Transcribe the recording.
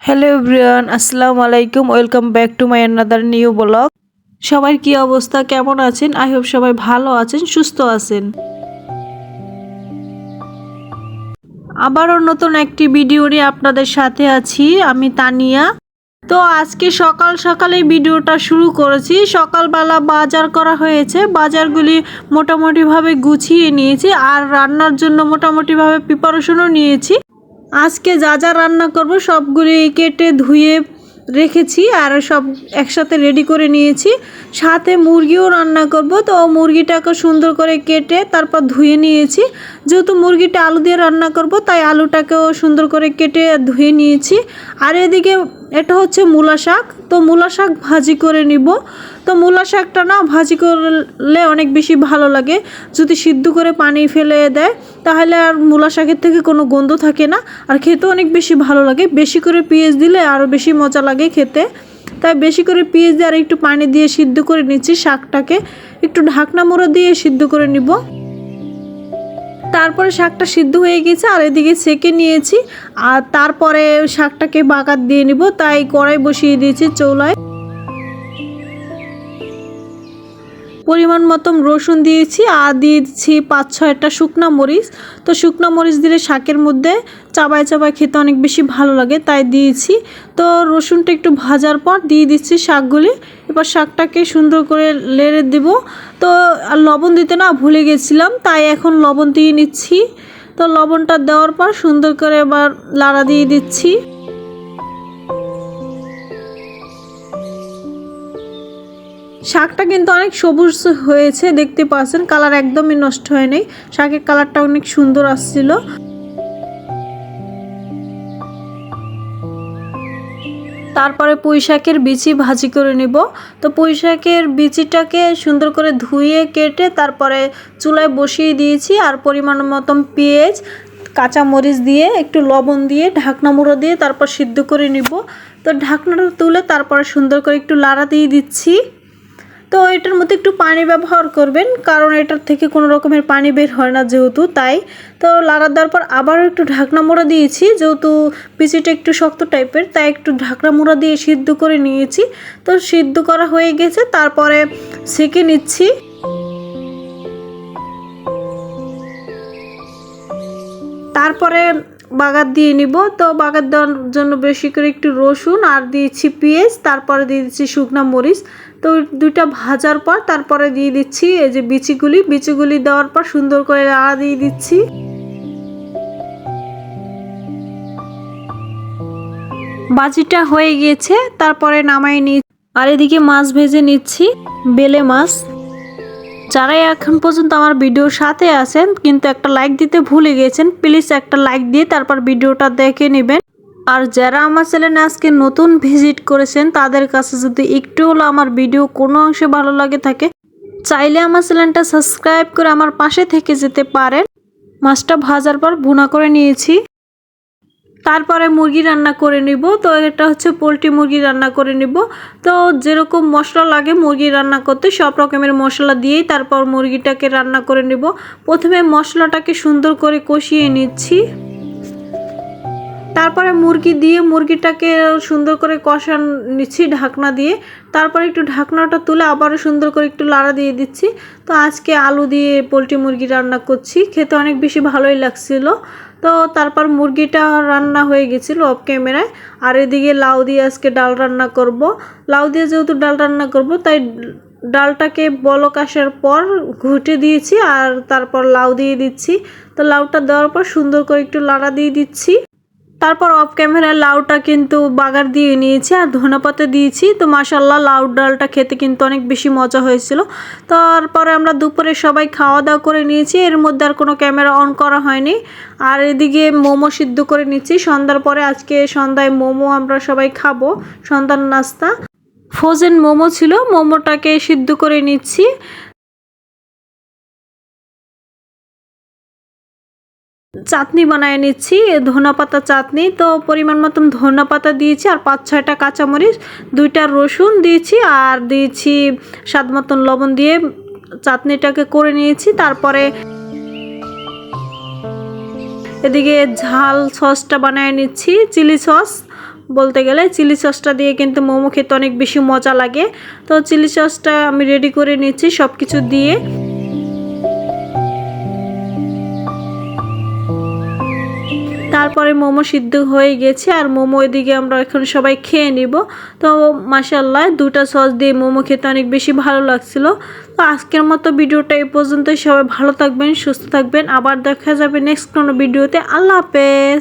Hello everyone, আসসালামু আলাইকুম। Welcome back to my another new blog. সবার কি অবস্থা? কেমন আছেন? আই হোপ সবাই ভালো আছেন, সুস্থ আছেন। আবারও নতুন একটি ভিডিও নিয়ে আপনাদের সাথে আছি, আমি তানিয়া। তো আজকে সকাল সকালে ভিডিওটা শুরু করেছি। সকালবেলা বাজার করা হয়েছে। বাজারগুলি মোটামুটিভাবে গুছিয়ে নিয়েছি আর রান্নার জন্য মোটামুটিভাবে প্রিপারেশনও নিয়েছি। আজকে যা যা রান্না করব সবগুলি কেটে ধুয়ে রেখেছি আর সব একসাথে রেডি করে নিয়েছি। সাথে মুরগিও রান্না করব। তো মুরগিটাকে সুন্দর করে কেটে তারপর ধুয়ে নিয়েছি। যেহেতু মুরগিটা আলু দিয়ে রান্না করব, তাই আলুটাকেও সুন্দর করে কেটে ধুয়ে নিয়েছি। আর এদিকে এটা হচ্ছে মূলা শাক। তো মূলা শাক ভাজি করে নিব। তো মূলা শাকটা না ভাজি করলে অনেক বেশি ভালো লাগে। যদি সিদ্ধ করে পানি ফেলে দেয়, তাহলে আর মূলা শাকের থেকে কোনো গন্ধ থাকে না। আর খেতে অনেক বেশি ভালো লাগে। বেশি করে পেঁয়াজ দিলে আরও বেশি মজা লাগে খেতে। তাই বেশি করে পেঁয়াজ দিয়ে আর একটু পানি দিয়ে সিদ্ধ করে নিচ্ছি শাকটাকে। একটু ঢাকনা মোড়া দিয়ে সিদ্ধ করে নিব। তারপরে শাকটা সিদ্ধ হয়ে গেছে, আর এদিকে সেকে নিয়েছি। আর তারপরে শাকটাকে বাগাত দিয়ে নিব, তাই কড়াই বসিয়ে দিয়েছি চৌলায়। পরিমাণ মতন রসুন দিয়েছি আর দিয়েছি পাঁচ ছয়টা শুকনা মরিচ। তো শুকনো মরিচ দিলে শাকের মধ্যে চাবায় চাবায় খেতে অনেক বেশি ভালো লাগে, তাই দিয়েছি। তো রসুনটা একটু ভাজার পর দিয়ে দিচ্ছি শাকগুলি। এবার শাকটাকে সুন্দর করে লেড়ে দেব। তো আর লবণ দিতে না ভুলে গেছিলাম, তাই এখন লবণ দিয়ে নিচ্ছি। তো লবণটা দেওয়ার পর সুন্দর করে এবার লাড়া দিয়ে দিচ্ছি। শাকটা কিন্তু অনেক সবুজ হয়েছে, দেখতে পাচ্ছেন। কালার একদমই নষ্ট হয়নি। শাকের কালারটা অনেক সুন্দর আসছিল। তারপরে পুঁই শাকের বিচি ভাজি করে নিব। তো পুঁই শাকের বিচিটাকে সুন্দর করে ধুয়ে কেটে তারপরে চুলায় বসিয়ে দিয়েছি। আর পরিমাণ মতন পেঁয়াজ কাঁচা মরিচ দিয়ে, একটু লবণ দিয়ে, ঢাকনা মুড়ো দিয়ে তারপর সিদ্ধ করে নিব। তো ঢাকনাটা তুলে তারপরে সুন্দর করে একটু লাড়া দিয়ে দিচ্ছি। তো এটার মধ্যে একটু পানি ব্যবহার করবেন, কারণ এটার থেকে কোনো রকমের পানি বের হয় না যেহেতু, তাই। তো লাড়া দেওয়ার পর আবারও একটু ঢাকনা মোড়া দিয়েছি, যেহেতু পিচিটা একটু শক্ত টাইপের, তাই একটু ঢাকনা মোড়া দিয়ে সিদ্ধ করে নিয়েছি। তো সিদ্ধ করা হয়ে গেছে, তারপরে সেকে নিচ্ছি। তারপরে বাগার দিয়ে নিব। তো বাগার দেওয়ার জন্য বেশি করে একটু রসুন আর দিয়েছি পেঁয়াজ, তারপরে দিয়ে দিচ্ছি শুকনা মরিচ। তো দুইটা ভাজার পর তারপরে দিয়ে দিচ্ছি এই যে বিচিগুলি। বিচিগুলি দেওয়ার পর সুন্দর করে আড়া দিয়ে দিচ্ছি। বাজিটা হয়ে গিয়েছে, তারপরে নামাই নি আর এদিকে মাছ ভেজে নিচ্ছি, বেলে মাছ। যারাই এখন পর্যন্ত আমার ভিডিওর সাথে আছেন, কিন্তু একটা লাইক দিতে ভুলে গেছেন প্লিজ একটা লাইক দিয়ে তারপর ভিডিওটা দেখে নেবেন। আর যারা আমার চ্যানেলে আজকে নতুন ভিজিট করেছেন, তাদের কাছে যদি একটু হলো আমার ভিডিও কোনো অংশে ভালো লাগে থাকে, চাইলে আমার চ্যানেলটা সাবস্ক্রাইব করে আমার পাশে থেকে যেতে পারেন। মাছটা ভাজার পর ভুনা করে নিয়েছি। তারপরে মুরগি রান্না করে নিব। তো এটা হচ্ছে পোলট্রি মুরগি রান্না করে নিব। তো যেরকম মশলা লাগে মুরগি রান্না করতে, সব রকমের মশলা দিয়েই তারপর মুরগিটাকে রান্না করে নিব। প্রথমে মশলাটাকে সুন্দর করে কষিয়ে নিচ্ছি। তারপরে মুরগি দিয়ে মুরগিটাকে সুন্দর করে কষা নিচ্ছি ঢাকনা দিয়ে। তারপরে একটু ঢাকনাটা তুলে আবারও সুন্দর করে একটু লাড়া দিয়ে দিচ্ছি। তো আজকে আলু দিয়ে পোলট্রি মুরগি রান্না করছি। খেতে অনেক বেশি ভালোই লাগছিল। তো তারপর মুরগিটা রান্না হয়ে গেছিল অফ ক্যামেরায় আর এদিকে লাউ দিয়ে আজকে ডাল রান্না করব। লাউ দিয়ে যেহেতু ডাল রান্না করব, তাই ডালটাকে বলক আসার পর ঘুটে দিয়েছি আর তারপর লাউ দিয়ে দিচ্ছি। তো লাউটা দেওয়ার পর সুন্দর করে একটু লাড়া দিয়ে দিচ্ছি। তারপর অফ ক্যামেরায় লাউটা কিন্তু বাগার দিয়ে নিয়েছি আর ধনেপাতা দিয়েছি। তো মাসাল্লাহ লাউ ডালটা খেতে কিন্তু অনেক বেশি মজা হয়েছিল। তারপরে আমরা দুপুরে সবাই খাওয়া দাওয়া করে নিয়েছি। এর মধ্যে আর কোনো ক্যামেরা অন করা হয়নি। আর এদিকে মোমো সিদ্ধ করে নিচ্ছি। সন্ধ্যার পরে আজকে সন্ধ্যায় মোমো আমরা সবাই খাব। সন্ধ্যার নাস্তা। ফ্রোজেন মোমো ছিল। মোমোটাকে সিদ্ধ করে নিচ্ছি। চাটনি বানিয়ে নিচ্ছি ধনা পাতা চাটনি। তো পরিমাণ মতন ধনা পাতা দিয়েছি আর পাঁচ ছয়টা কাঁচামরিচ, দুইটা রসুন দিয়েছি আর দিয়েছি স্বাদ মতন লবণ দিয়ে চাটনিটাকে করে নিয়েছি। তারপরে এদিকে ঝাল সসটা বানিয়ে নিচ্ছি, চিলি সস। বলতে গেলে চিলি সসটা দিয়ে কিন্তু মোমো খেতে অনেক বেশি মজা লাগে। তো চিলি সসটা আমি রেডি করে নিচ্ছি সব কিছু দিয়ে। তারপরে মোমো সিদ্ধ হয়ে গেছে আর মোমো এদিকে আমরা এখন সবাই খেয়ে নিব। তো মাসাল্লাহ দুটা সস দিয়ে মোমো খেতে অনেক বেশি ভালো লাগছিল। তো আজকের মতো ভিডিওটা এই পর্যন্ত সবাই ভালো থাকবেন, সুস্থ থাকবেন। আবার দেখা যাবে নেক্সট কোনো ভিডিওতে। আল্লাহ হাফেজ।